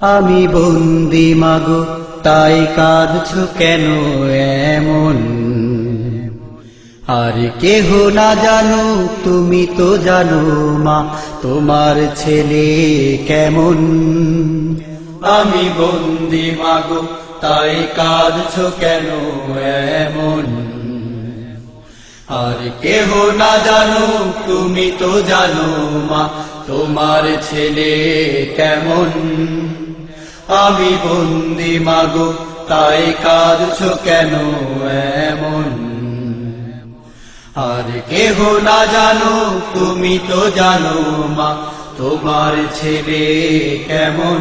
আমি বন্দি, মাগো, তাই কাঁদছ কেন এমন? আর কেহ না জানো, তুমি তো জানো, মা, তোমার ছেলে কেমন? আমি বন্দি, মাগো, তাই কাঁদছ কেন এমন? আর কেহ না জানো, তুমি তো জানো, মা, তোমার ছেলে কেমন? আমি বন্দি, মাগো, তাই কাঁদছ কেন এমন? আর কেহ না জানো, তুমি তো জানো, মা, তোমার ছেলে কেমন?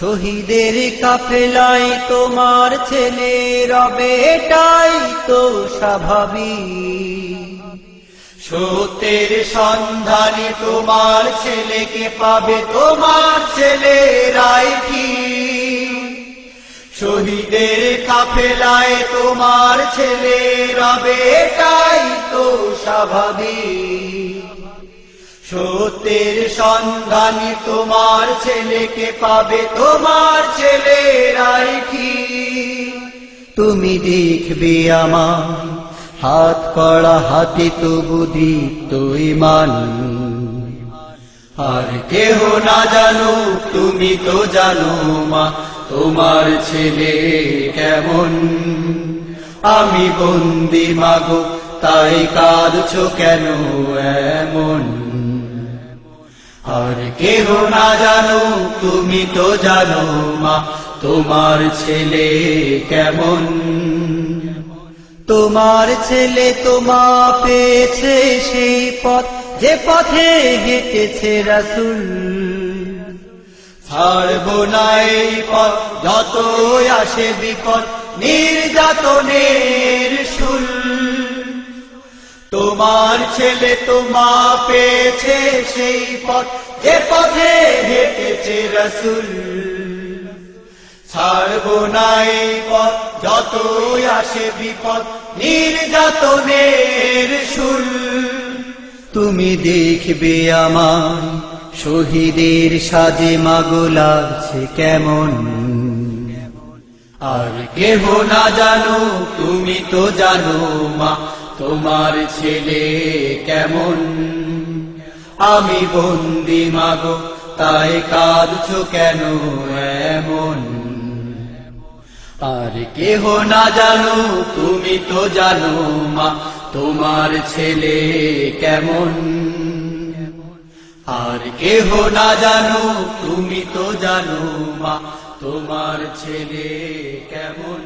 শহীদের কাফেলায় তোমার ছেলে রবে এটাই তো স্বাভাবিক। সত্যের সন্ধানে তোমার ছেলেকে পাবে তোমার ছেলেরাই ঠিক শহীদের কাফেলায় তোমার ছেলে রবে এটাই তো স্বাভাবিক। সত্যের সন্ধানে তোমার ছেলেকে পাবে তোমার ছেলেরাই ঠিক তুমি দেখবে আমার হাত কড়া, হাতে তবু দীপ্ত ইমান আর কেহ না জানো, তুমি তো জানো মা, তোমার ছেলে কেমন? আমি বন্দি মাগো, তাই কাঁদছ কেন এমন? আর কেহ না জানো, তুমি তো জানো মা, তোমার ছেলে কেমন? তোমার ছেলে তোমা পেয়েছে সেই পথ, যে পথে হেঁটেছে রাসুল। ছাড়ব না এই পথ যত আসে বিপদ, নির্যাতনের শুল তোমার ছেলে তোমা পেয়েছে সেই পথ, যে পথে হেঁটেছে রসুল। ছাড়ব না এই পথ যত আসে বিপদ, নির্যাতনের শুল তুমি দেখবে আমার শহীদের সাজে মাগো, লাগছে কেমন? আর কেহ না জানো, তুমি তো জানো মা, তোমার ছেলে কেমন? আমি বন্দি মাগো, তাই কাঁদছ কেন এমন? আর কেহ না জানো, তুমি তো জানো মা, তোমার ছেলে কেমন? আর কেহ না জানো, তুমি তো জানো মা, তোমার ছেলে কেমন?